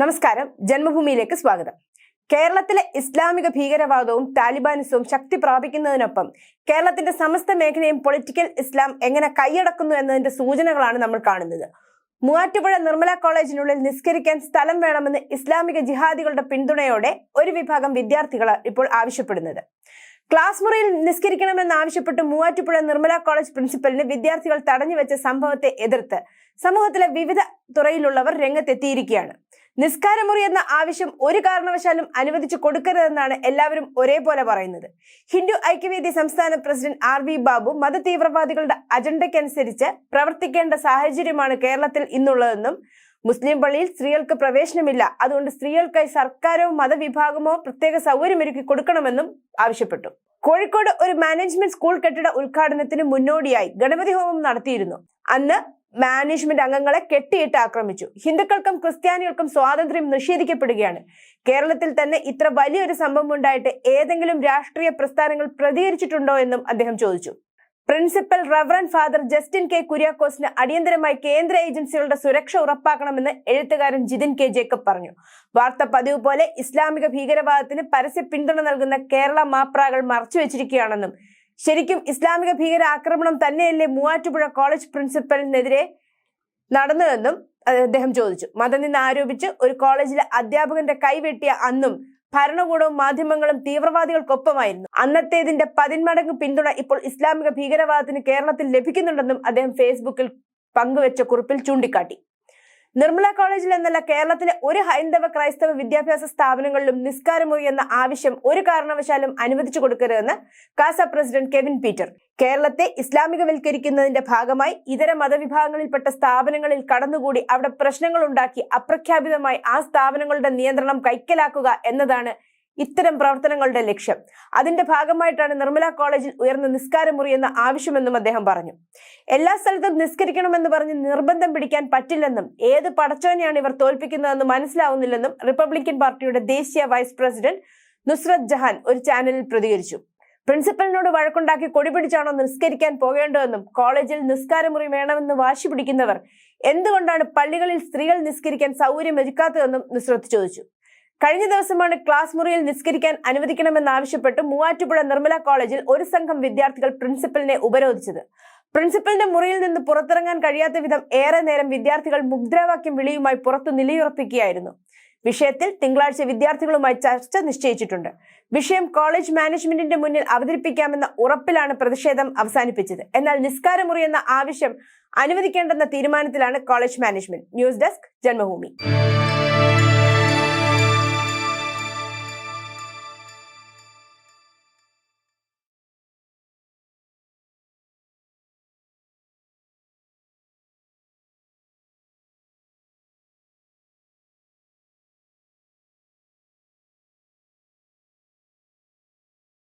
നമസ്കാരം. ജന്മഭൂമിയിലേക്ക് സ്വാഗതം. കേരളത്തിലെ ഇസ്ലാമിക ഭീകരവാദവും താലിബാനിസവും ശക്തി പ്രാപിക്കുന്നതിനൊപ്പം കേരളത്തിന്റെ സമസ്ത മേഖലയും പൊളിറ്റിക്കൽ ഇസ്ലാം എങ്ങനെ കൈയടക്കുന്നു എന്നതിന്റെ സൂചനകളാണ് നമ്മൾ കാണുന്നത്. മൂവാറ്റുപുഴ നിർമ്മല കോളേജിനുള്ളിൽ നിസ്കരിക്കാൻ സ്ഥലം വേണമെന്ന് ഇസ്ലാമിക ജിഹാദികളുടെ പിന്തുണയോടെ ഒരു വിഭാഗം വിദ്യാർത്ഥികൾ ഇപ്പോൾ ആവശ്യപ്പെടുന്നത്. ക്ലാസ് മുറിയിൽ നിസ്കരിക്കണമെന്ന് ആവശ്യപ്പെട്ട് മൂവാറ്റുപുഴ നിർമ്മല കോളേജ് പ്രിൻസിപ്പലിന് വിദ്യാർത്ഥികൾ തടഞ്ഞുവെച്ച സംഭവത്തെ എതിർത്ത് സമൂഹത്തിലെ വിവിധ തുറയിലുള്ളവർ രംഗത്തെത്തിയിരിക്കുകയാണ്. നിസ്കാരമുറി എന്ന ആവശ്യം ഒരു കാരണവശാലും അനുവദിച്ചു കൊടുക്കരുതെന്നാണ് എല്ലാവരും ഒരേപോലെ പറയുന്നത്. ഹിന്ദു ഐക്യവേദി സംസ്ഥാന പ്രസിഡന്റ് ആർ വി ബാബു മതതീവ്രവാദികളുടെ അജണ്ടയ്ക്കനുസരിച്ച് പ്രവർത്തിക്കേണ്ട സാഹചര്യമാണ് കേരളത്തിൽ ഇന്നുള്ളതെന്നും മുസ്ലിം പള്ളിയിൽ സ്ത്രീകൾക്ക് പ്രവേശനമില്ല അതുകൊണ്ട് സ്ത്രീകൾക്കായി സർക്കാരോ മതവിഭാഗമോ പ്രത്യേക സൗകര്യമൊരുക്കി കൊടുക്കണമെന്നും ആവശ്യപ്പെട്ടു. കോഴിക്കോട് ഒരു മാനേജ്മെന്റ് സ്കൂൾ കെട്ടിട ഉദ്ഘാടനത്തിന് മുന്നോടിയായി ഗണപതി ഹോമം നടത്തിയിരുന്നു. അന്ന് മാനേജ്മെന്റ് അംഗങ്ങളെ കെട്ടിയിട്ട് ആക്രമിച്ചു. ഹിന്ദുക്കൾക്കും ക്രിസ്ത്യാനികൾക്കും സ്വാതന്ത്ര്യം നിഷേധിക്കപ്പെടുകയാണ്. കേരളത്തിൽ തന്നെ ഇത്ര വലിയൊരു സംഭവം ഉണ്ടായിട്ട് ഏതെങ്കിലും രാഷ്ട്രീയ പ്രസ്ഥാനങ്ങൾ പ്രതികരിച്ചിട്ടുണ്ടോ എന്നും അദ്ദേഹം ചോദിച്ചു. Principal reverend father Justin K കുര്യാക്കോസിന് അടിയന്തരമായി കേന്ദ്ര ഏജൻസികളുടെ സുരക്ഷ ഉറപ്പാക്കണമെന്ന് എഴുത്തുകാരൻ ജിതിൻ കെ ജേക്കബ് പറഞ്ഞു. വാർത്ത പതിവ് പോലെ ഇസ്ലാമിക ഭീകരവാദത്തിന് പരസ്യ പിന്തുണ നൽകുന്ന കേരള മാപ്രാകൾ മറച്ചുവെച്ചിരിക്കുകയാണെന്നും ശരിക്കും ഇസ്ലാമിക ഭീകര ആക്രമണം തന്നെയല്ലേ മൂവാറ്റുപുഴ കോളേജ് പ്രിൻസിപ്പലിനെതിരെ നടന്നതെന്നും അദ്ദേഹം ചോദിച്ചു. മതനിന്ന് ആരോപിച്ച് ഒരു കോളേജിലെ അധ്യാപകന്റെ കൈവെട്ടിയ അന്നും ഭരണകൂടവും മാധ്യമങ്ങളും തീവ്രവാദികൾക്കൊപ്പമായിരുന്നു. അന്നത്തേതിന്റെ പതിന്മടങ്ങ് പിന്തുണ ഇപ്പോൾ ഇസ്ലാമിക ഭീകരവാദത്തിന് കേരളത്തിൽ ലഭിക്കുന്നുണ്ടെന്നും അദ്ദേഹം ഫേസ്ബുക്കിൽ പങ്കുവച്ച കുറിപ്പിൽ ചൂണ്ടിക്കാട്ടി. നിർമ്മല കോളേജിൽ എന്നല്ല കേരളത്തിലെ ഒരു ഹൈന്ദവ ക്രൈസ്തവ വിദ്യാഭ്യാസ സ്ഥാപനങ്ങളിലും നിസ്കാരമൊഴി എന്ന ആവശ്യം ഒരു കാരണവശാലും അനുവദിച്ചു കൊടുക്കരുതെന്ന് കാസ പ്രസിഡന്റ് കെവിൻ പീറ്റർ. കേരളത്തെ ഇസ്ലാമികവൽക്കരിക്കുന്നതിന്റെ ഭാഗമായി ഇതര മതവിഭാഗങ്ങളിൽപ്പെട്ട സ്ഥാപനങ്ങളിൽ കടന്നുകൂടി അവിടെ പ്രശ്നങ്ങൾ ഉണ്ടാക്കി അപ്രഖ്യാപിതമായി ആ സ്ഥാപനങ്ങളുടെ നിയന്ത്രണം കൈക്കലാക്കുക എന്നതാണ് ഇത്തരം പ്രവർത്തനങ്ങളുടെ ലക്ഷ്യം. അതിന്റെ ഭാഗമായിട്ടാണ് നിർമ്മല കോളേജിൽ ഉയർന്ന നിസ്കാരമുറി എന്ന ആവശ്യമെന്നും അദ്ദേഹം പറഞ്ഞു. എല്ലാ സ്ഥലത്തും നിസ്കരിക്കണമെന്ന് പറഞ്ഞ് നിർബന്ധം പിടിക്കാൻ പറ്റില്ലെന്നും ഏത് പടച്ചോനെയാണ് ഇവർ തോൽപ്പിക്കുന്നതെന്ന് മനസ്സിലാവുന്നില്ലെന്നും റിപ്പബ്ലിക്കൻ പാർട്ടിയുടെ ദേശീയ വൈസ് പ്രസിഡന്റ് നുസ്രത് ജഹാൻ ഒരു ചാനലിൽ പ്രതികരിച്ചു. പ്രിൻസിപ്പലിനോട് വഴക്കുണ്ടാക്കി കൊടി പിടിച്ചാണോ നിസ്കരിക്കാൻ പോകേണ്ടതെന്നും കോളേജിൽ നിസ്കാരമുറി വേണമെന്ന് വാശി പിടിക്കുന്നവർ എന്തുകൊണ്ടാണ് പള്ളികളിൽ സ്ത്രീകൾ നിസ്കരിക്കാൻ സൗകര്യം ഒരുക്കാത്തതെന്നും നുസ്രത്ത് ചോദിച്ചു. കഴിഞ്ഞ ദിവസമാണ് ക്ലാസ് മുറിയിൽ നിസ്കരിക്കാൻ അനുവദിക്കണമെന്നാവശ്യപ്പെട്ട് മൂവാറ്റുപുഴ നിർമ്മല കോളേജിൽ ഒരു സംഘം വിദ്യാർത്ഥികൾ പ്രിൻസിപ്പലിനെ ഉപരോധിച്ചത്. പ്രിൻസിപ്പലിന്റെ മുറിയിൽ നിന്ന് പുറത്തിറങ്ങാൻ കഴിയാത്ത വിധം ഏറെ നേരം വിദ്യാർത്ഥികൾ മുദ്രാവാക്യം വിളിയുമായി പുറത്തു നിലയുറപ്പിക്കുകയായിരുന്നു. വിഷയത്തിൽ തിങ്കളാഴ്ച വിദ്യാർത്ഥികളുമായി ചർച്ച നിശ്ചയിച്ചിട്ടുണ്ട്. വിഷയം കോളേജ് മാനേജ്മെന്റിന്റെ മുന്നിൽ അവതരിപ്പിക്കാമെന്ന ഉറപ്പിലാണ് പ്രതിഷേധം അവസാനിപ്പിച്ചത്. എന്നാൽ നിസ്കാരമുറി എന്ന ആവശ്യം അനുവദിക്കേണ്ടെന്ന തീരുമാനത്തിലാണ് college management. News desk Janmabhumi.